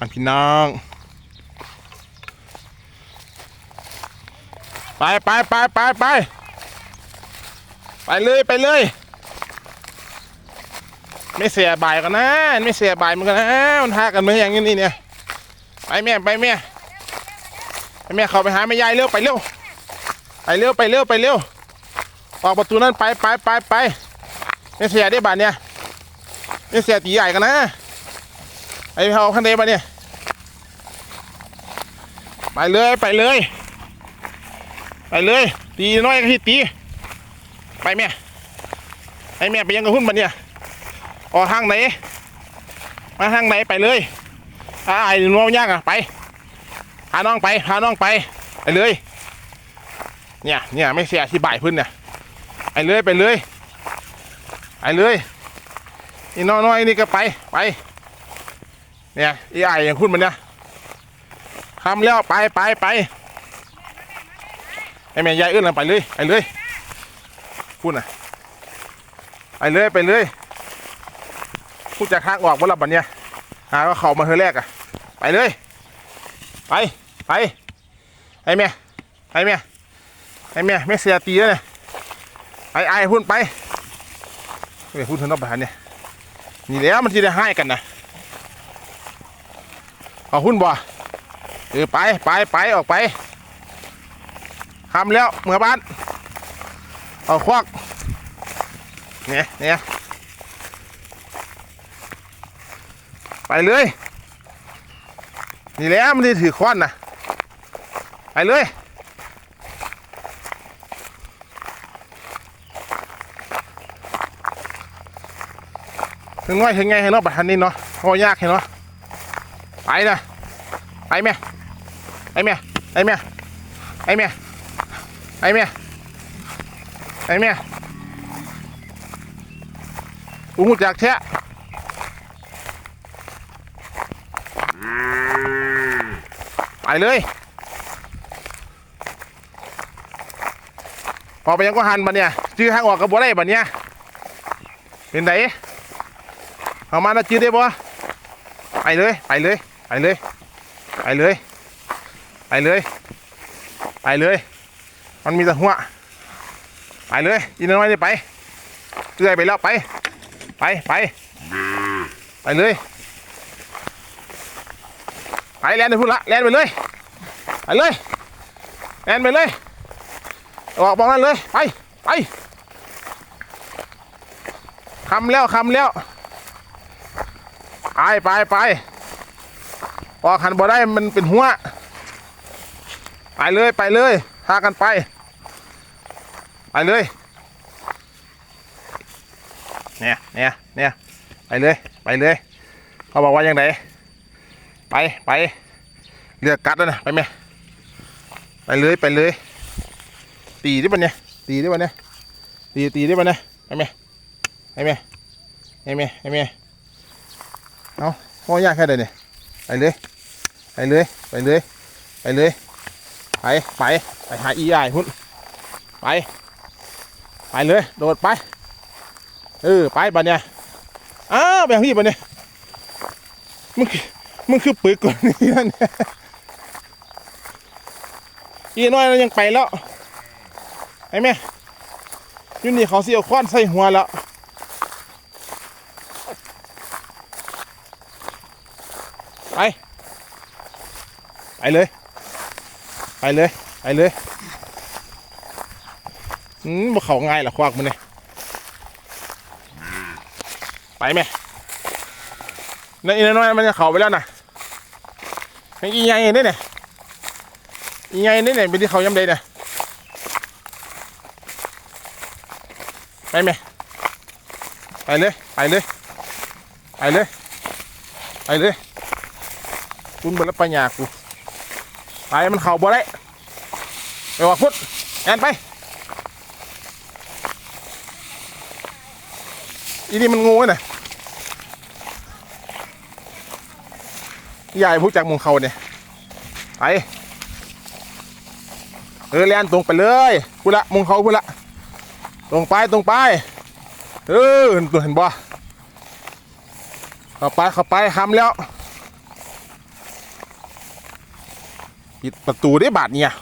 อันพี่น้อง ไปไปไปไปไปไปเลยไปเลย ไม่เสียบ่ายกันนะ ไม่เสียบ่ายมือนกันนะมันหากันมาอย่างนี้นี่เนี่ย ไปแม่ไปแม่ไปแม่เขาไปหาแม่ยายเร็วไปเร็วไปเร็วไปเร็วไปเร็วออกประตูนั้นไปไปไปไปไม่เสียได้บาทเนี่ยไม่เสียตีใหญ่กันนะ ไอ้เขาข้างในบาเนี่ย ไปเลยไปเลย ไปเลย ตีน้อยก็ที่ตี ไปแม่ไอ้แม่ไปยังกับหุ้นบันเนี่ยออกทางไหน มาทางไหนไปเลยอาไอ้น้องยากอะไป พาน้องไป พาน้องไป ไปเลย เนี่ย เนี่ยไม่เสียอธิบายพื้นเนี่ย ไปเลยไปเลย ไปเลย นี่น้อยๆนี่ก็ไป ไป เนี่ยอีไอ้อย่างคุณมันเนี่ยทำแล้วไปไปไปไอ้แม่ยายเอื้อนเราไปเลยไปเลยคุณน่ะไปเลยไปเลยพูดจะข้างออกว่ารับบันเนี่ยหาก็เขามาเธอแรกอะ ไปเลย ไปไปไอ้แม่ไอ้แม่ไอ้แม่ไม่เสียตีแล้วเนี่ยไอ้ไอ้พุ่นไปไปพุ่นเถอนอกบ้านเนี่ยนี่แล้วมันที่ได้ให้กันนะ เอาหุ้นบ่เออไปไปไปออกไปทำแล้วเมื่อบ้าน เอาควักเนี่ยเนี่ยไปเลย นี่แล้วมันได้ถือค้อนนะไปเลย ถึงน้อยถึงไงให้เนาะบัดทันนี้เนาะพอยากให้เนาะ ไปนะไปแม่ไปแม่ไปแม่ไปแม่ไปแม่ไปแม่อุ้งจากแท้ไปเลยออกไปยังก็หันบัดเนี่ยจื้อทางออกกับบัวได้บัดเนี่ยเป็นไงเอามาแล้วจื้อได้บ่ไปเลย ไปเลย เลย ไปเลย ไปเลย ไปเลย มันมีแต่หัว ไปเลยอีน้อยนี่ไปเตื้อยไปแล้วไป ไปไป ไปเลย ไปแลนไปพุ่นละแลนไปเลย ไปเลยแลนไปเลย ออกบอกนั่นเลย ไป ไปคำแล้วคำแล้ว ไปไปไป ออกหันบ่ได้มันเป็นหัว ไปเลยไปเลยพากันไป ไปเลย เนี่ยเนี่ยเนี่ยไปเลยไปเลยเขาบอกว่ายังไงไปไปเลือกกัดแล้วนะไปไหมไปเลยไปเลย ตีได้ปะเนี่ยตีได้ปะเนี่ยตีตีได้ปะเนี่ยไปไหมไปไหมไปไหมไปไหมเอาพ่อยากแค่ไหนเนี่ยไปเลย ไปเลยไปเลยไปเลยไปไปไปหาอีไอหุ่นไป ไปเลย โดดไป เออ ไปบัดเนี่ยอ้าวแบบนี้บัดเนี่ยมึงมึงคือปึกกว่านี้นะเนี่ยอีน้อยเรายังไปแล้วไอ้แม่อยูนี่เขาเสียวค้อนใส่หัวแล้วไป ไปเลย ไปเลย ไปเลยอืมบ่เขาง่ายหรอควักมันเนี่ยไปไหมนั่นอีน้อยมันจะเขาไปแล้วนะยังอีไงเนี่ยเนี่ยอีไงเนี่ยเนี่ยเป็นที่เขาย้ำเดยเนี่ยไปไหมไปเลย ไปเลย ไปเลย ไปเลย คุณบิดแล้วปัญญากู ไปมันเข่าบ่ได้ไปว่าพุทธแอนไปอีนี่มันงูน่ะใหญ่ผู้จากมุงเขาเนี่ยไปเออแลนตรงไปเลยพูดละมุงเขาพูดละตรงไปตรงไปเออตัวเห็นบ่เข้าไปเข้าไปคำแล้ว ปิดประตูได้บาดเนี่ย